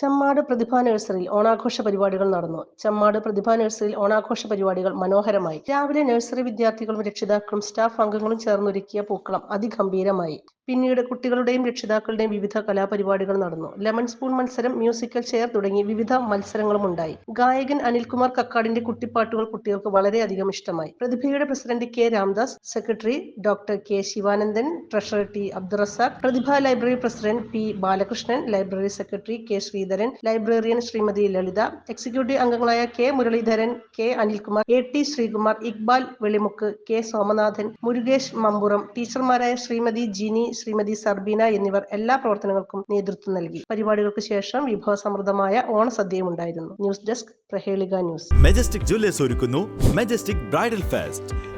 ചെമ്മാട് പ്രതിഭാ നഴ്സറിയിൽ ഓണാഘോഷ പരിപാടികൾ നടന്നു. ചെമ്മാട് പ്രതിഭാ നഴ്സറിയിൽ ഓണാഘോഷ പരിപാടികൾ മനോഹരമായി. രാവിലെ നഴ്സറി വിദ്യാർത്ഥികളും രക്ഷിതാക്കളും സ്റ്റാഫ് അംഗങ്ങളും ചേർന്നൊരുക്കിയ പൂക്കളം അതിഗംഭീരമായി. പിന്നീട് കുട്ടികളുടെയും രക്ഷിതാക്കളുടെയും വിവിധ കലാപരിപാടികൾ നടന്നു. ലെമൺ സ്പൂൺ മത്സരം മ്യൂസിക്കൽ ചെയർ തുടങ്ങി വിവിധ മത്സരങ്ങളും ഉണ്ടായി. ഗായകൻ അനിൽകുമാർ കക്കാടിന്റെ കുട്ടിപ്പാട്ടുകൾ കുട്ടികൾക്ക് വളരെയധികം ഇഷ്ടമായി. പ്രതിഭയുടെ president K Ramdas secretary doctor K Sivanandan treasurer T Abdurazak Prathibha library president P Balakrishnan library secretary K Sreedharan librarian Srimathi Lalitha executive അംഗങ്ങളായ K Muraleedharan K Anilkumar A T Sreekumar Iqbal Velimukku K Somanathan Murukesh Mampuram ടീച്ചർമാരായ Srimathi Jini Srimathi Sarbeena എന്നിവർ എല്ലാ പ്രവർത്തനങ്ങൾക്കും നേതൃത്വം നൽകി. പരിപാടികൾക്ക് ശേഷം വിഭവസമൃദ്ധമായ ഓണസദ്യയും ഉണ്ടായിരുന്നു news desk Prahelika news. Majestic Jewellers ഒരുക്കുന്നു. Majestic bridal fest